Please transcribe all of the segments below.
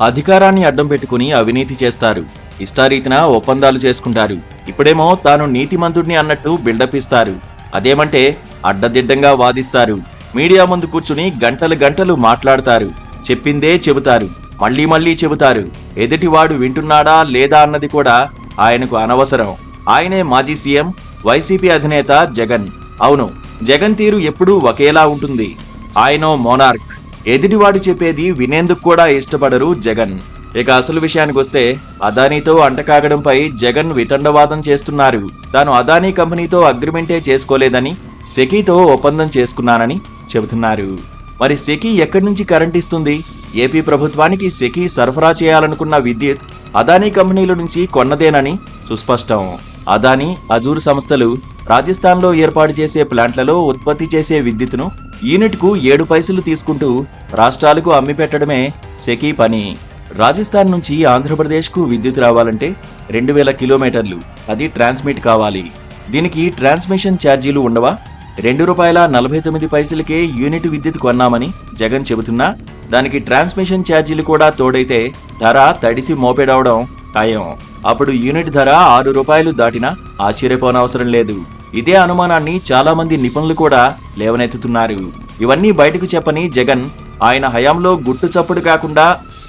అధికారాన్ని అడ్డం పెట్టుకుని అవినీతి చేస్తారు. ఇష్టారీతిన ఒప్పందాలు చేసుకుంటారు. ఇప్పుడేమో తాను నీతిమంతుడిని అన్నట్టు బిల్డప్ ఇస్తారు. అదేమంటే అడ్డదిడ్డంగా వాదిస్తారు. మీడియా ముందు కూర్చుని గంటలు గంటలు మాట్లాడతారు. చెప్పిందే చెబుతారు. మళ్ళీ మళ్ళీ చెబుతారు. ఎదుటివాడు వింటున్నాడా లేదా అన్నది కూడా ఆయనకు అనవసరం. ఆయనే మాజీ సీఎం వైసీపీ అధినేత జగన్. అవును జగన్ తీరు ఎప్పుడూ ఒకేలా ఉంటుంది. ఆయనో మోనార్క్. ఎదుటివాడు చెప్పేది వినేందుకు కూడా ఇష్టపడరు జగన్. ఇక అసలు విషయానికి వస్తే అదానీతో అంటకాగడంపై జగన్ వితండవాదం చేస్తున్నారు. తాను అదానీ కంపెనీతో అగ్రిమెంటే చేసుకోలేదని సెకీతో ఒప్పందం చేసుకున్నానని చెబుతున్నారు. మరి సెకీ ఎక్కడి నుంచి కరెంట్ ఇస్తుంది? ఏపీ ప్రభుత్వానికి సెకీ సరఫరా చేయాలనుకున్న విద్యుత్ అదానీ కంపెనీల నుంచి కొన్నదేనని సుస్పష్టం. అదానీ అజూర్ సంస్థలు రాజస్థాన్లో ఏర్పాటు చేసే ప్లాంట్లలో ఉత్పత్తి చేసే విద్యుత్తును యూనిట్కు ఏడు పైసలు తీసుకుంటూ రాష్ట్రాలకు అమ్మిపెట్టడమే సెకీ పని. రాజస్థాన్ నుంచి ఆంధ్రప్రదేశ్కు విద్యుత్ రావాలంటే రెండు వేల కిలోమీటర్లు. అది ట్రాన్స్మిట్ కావాలి. దీనికి ట్రాన్స్మిషన్ ఛార్జీలు ఉండవా? రెండు రూపాయల నలభై తొమ్మిది పైసలకే యూనిట్ విద్యుత్ కొన్నామని జగన్ చెబుతున్నా. దానికి ట్రాన్స్మిషన్ ఛార్జీలు కూడా తోడైతే ధర తడిసి మోపెడవడం టైం అప్పుడు యూనిట్ ధర ఆరు రూపాయలు దాటినా ఆశ్చర్యపోనవసరం లేదు. ఇదే అనుమానాన్ని చాలా మంది నిపుణులు కూడా లేవనెత్తుతున్నారు. ఇవన్నీ బయటకు చెప్పని జగన్ ఆయన హయాంలో గుట్టు చప్పుడు కాకుండా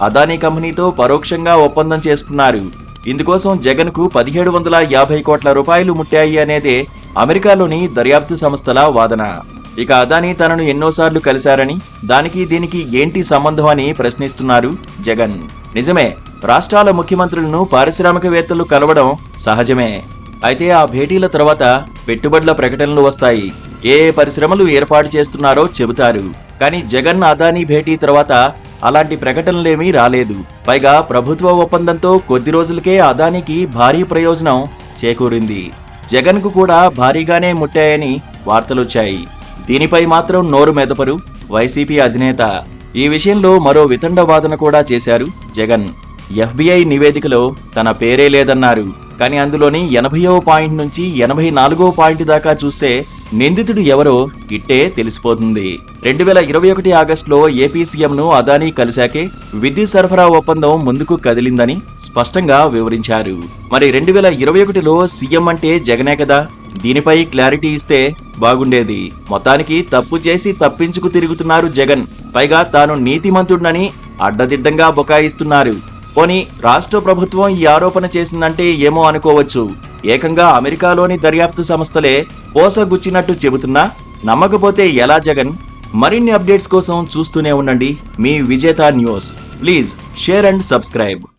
అదానీ కంపెనీతో పరోక్షంగా ఒప్పందం చేసుకున్నారు. ఇందుకోసం జగన్కు పదిహేడు వందల యాభై కోట్ల రూపాయలు ముట్టాయి అనేదే అమెరికాలోని దర్యాప్తు సంస్థల వాదన. ఇక అదానీ తనను ఎన్నోసార్లు కలిశారని దానికి దీనికి ఏంటి సంబంధం అని ప్రశ్నిస్తున్నారు జగన్. నిజమే రాష్ట్రాల ముఖ్యమంత్రులను పారిశ్రామికవేత్తలు కలవడం సహజమే. అయితే ఆ భేటీల తర్వాత పెట్టుబడుల ప్రకటనలు వస్తాయి. ఏ ఏ పరిశ్రమలు ఏర్పాటు చేస్తున్నారో చెబుతారు. కానీ జగన్ అదానీ భేటీ తర్వాత అలాంటి ప్రకటనలేమీ రాలేదు. పైగా ప్రభుత్వ ఒప్పందంతో కొద్ది రోజులకే అదానికి భారీ ప్రయోజనం చేకూరింది. జగన్కు కూడా భారీగానే ముట్టాయని వార్తలొచ్చాయి. దీనిపై మాత్రం నోరు మెదపరు వైసీపీ అధినేత. ఈ విషయంలో మరో వితండ వాదన కూడా చేశారు జగన్. ఎఫ్బిఐ నివేదికలో తన పేరే లేదన్నారు. కానీ అందులోని ఎనభైవ పాయింట్ నుంచి ఎనభై నాలుగో పాయింట్ దాకా చూస్తే నిందితుడు ఎవరో ఇట్టే తెలిసిపోతుంది. రెండు వేల ఇరవై ఒకటి ఆగస్టులో ఏపీ సీఎంను అదానీ కలిశాకే విద్యుత్ సరఫరా ఒప్పందం ముందుకు కదిలిందని స్పష్టంగా వివరించారు. మరి రెండు వేల ఇరవై ఒకటిలో సీఎం అంటే జగనే కదా? దీనిపై క్లారిటీ ఇస్తే బాగుండేది. మొత్తానికి తప్పు చేసి తప్పించుకు తిరుగుతున్నారు జగన్. పైగా తాను నీతిమంతుడినని అడ్డదిడ్డంగా బొకాయిస్తున్నారు. పోనీ రాష్ట్ర ప్రభుత్వం ఈ ఆరోపణ చేసిందంటే ఏమో అనుకోవచ్చు. ఏకంగా అమెరికాలోని దర్యాప్తు సంస్థలే పోసగుచ్చినట్టు చెబుతున్నా నమ్మకపోతే ఎలా జగన్? మరిన్ని అప్డేట్స్ కోసం చూస్తూనే ఉండండి. మీ Vijetha news. Please share and subscribe.